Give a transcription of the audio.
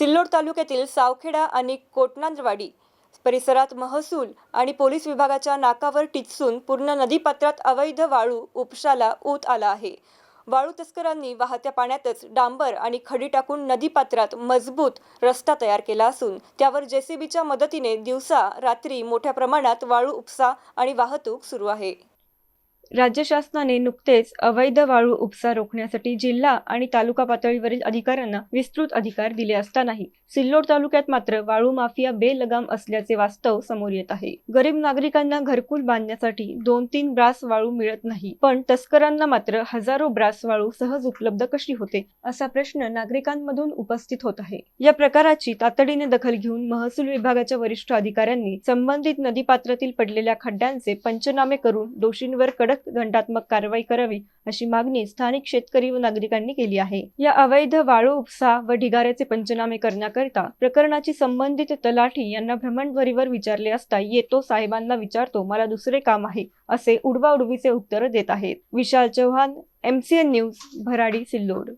सिल्लोड तालुक्यातील सावखेडा आणि कोटनांदवाडी परिसरात महसूल आणि पोलीस विभागाच्या नाकावर टिचसून पूर्ण नदीपात्रात अवैध वाळू उपशाला ऊत आला आहे. वाळू तस्करांनी वाहत्या पाण्यातच डांबर आणि खडी टाकून नदीपात्रात मजबूत रस्ता तयार केला असून त्यावर जेसीबीच्या मदतीने दिवसा रात्री मोठ्या प्रमाणात वाळू उपसा आणि वाहतूक सुरू आहे. राज्य शासनाने नुकतेच अवैध वाळू उपसा रोखण्यासाठी जिल्हा आणि तालुका पातळीवरील अधिकाऱ्यांना विस्तृत अधिकार दिले असतानाही सिल्लोड तालुक्यात मात्र वाळू माफिया बेलगाम असल्याचे वास्तव समोर येत आहे. गरीब नागरिकांना घरकुल बांधण्यासाठी दोन तीन ब्रास वाळू मिळत नाही पण तस्करांना मात्र हजारो ब्रास वाळू सहज उपलब्ध कशी होते असा प्रश्न नागरिकांमधून उपस्थित होत आहे. या प्रकाराची तातडीने दखल घेऊन महसूल विभागाच्या वरिष्ठ अधिकाऱ्यांनी संबंधित नदीपात्रातील पडलेल्या खड्ड्यांचे पंचनामे करून दोषींवर कडक कडक दंडात्मक कारवाई करावी अशी मागणी स्थानिक शेतकरी व नागरिकांनी केली आहे. या अवैध वाळू उपसा व ढिगाऱ्याचे पंचनामे करण्याकरिता प्रकरणाची संबंधित तलाठी यांना भ्रमणध्वरीवर विचारले असता येतो साहेबांना विचारतो मला दुसरे काम आहे असे उडवाउडवीचे उत्तर देत आहेत. Vishal Chavan MCN news Bharadi Sillod.